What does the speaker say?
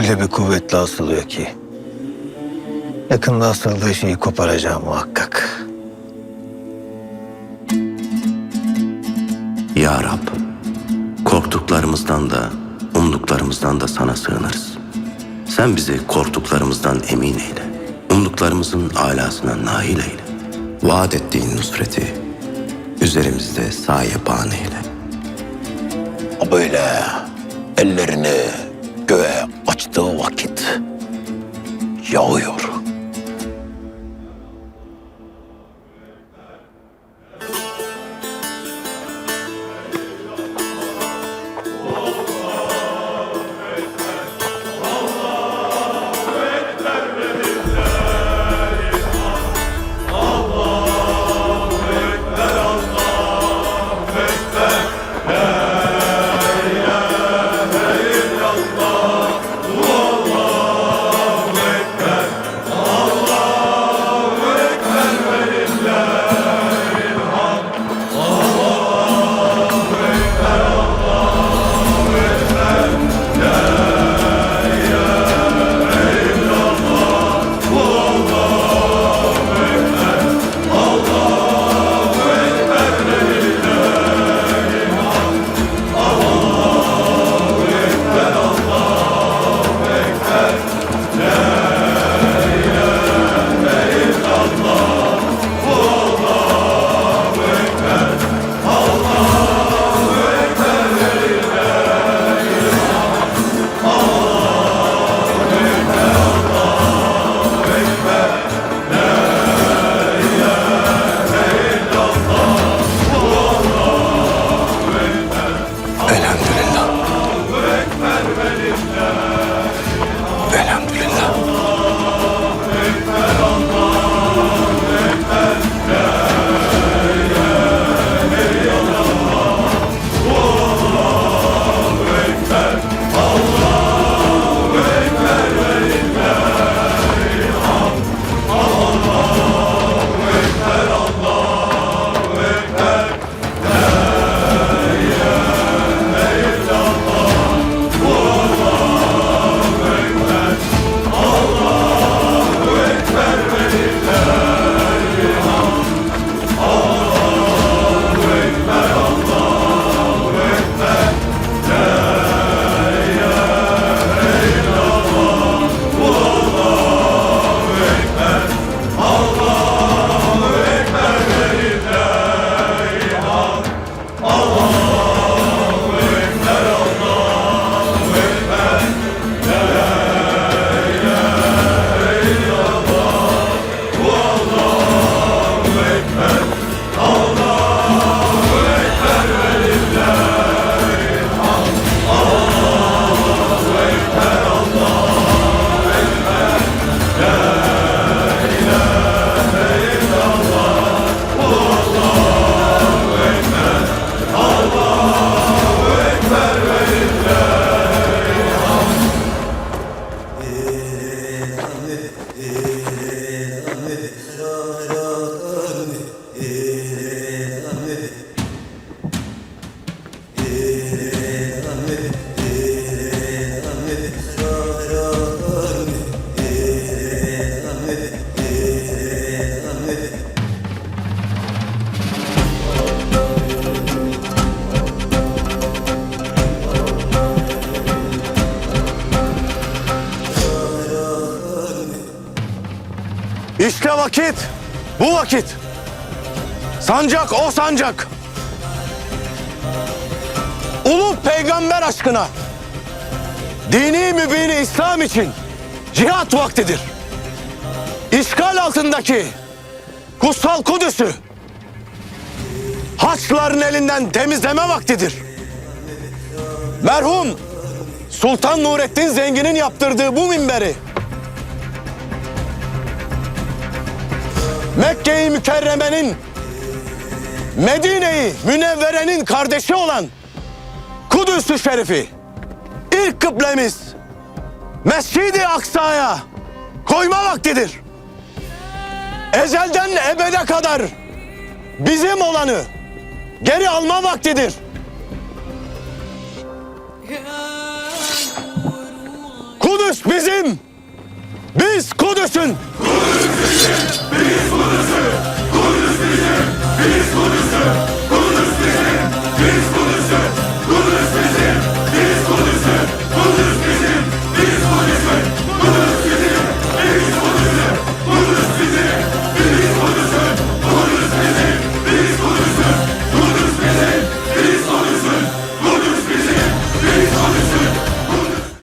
öyle bir kuvvetle asılıyor ki. Yakında asıldığı şeyi koparacağım muhakkak. Ya Rab, korktuklarımızdan da, umduklarımızdan da sana sığınırız. Sen bizi korktuklarımızdan emin eyle. Umduklarımızın alasına nail eyle. Vaat ettiğin nusreti üzerimizde sayeban eyle. Böyle ellerini göğe açtığı vakit yağıyor. Vakit, bu vakit. Sancak o sancak. Ulu peygamber aşkına. Dini mübini İslam için cihat vaktidir. İşgal altındaki kutsal Kudüs'ü Haçlıların elinden temizleme vaktidir. Merhum Sultan Nurettin Zengin'in yaptırdığı bu minberi Mekke-i Mükerreme'nin Medine-i Münevvere'nin kardeşi olan Kudüs-ü Şerifi ilk kıblemiz Mescid-i Aksa'ya koyma vaktidir. Ezelden ebede kadar bizim olanı geri alma vaktidir. Kudüs Büyük, büyük bulunası.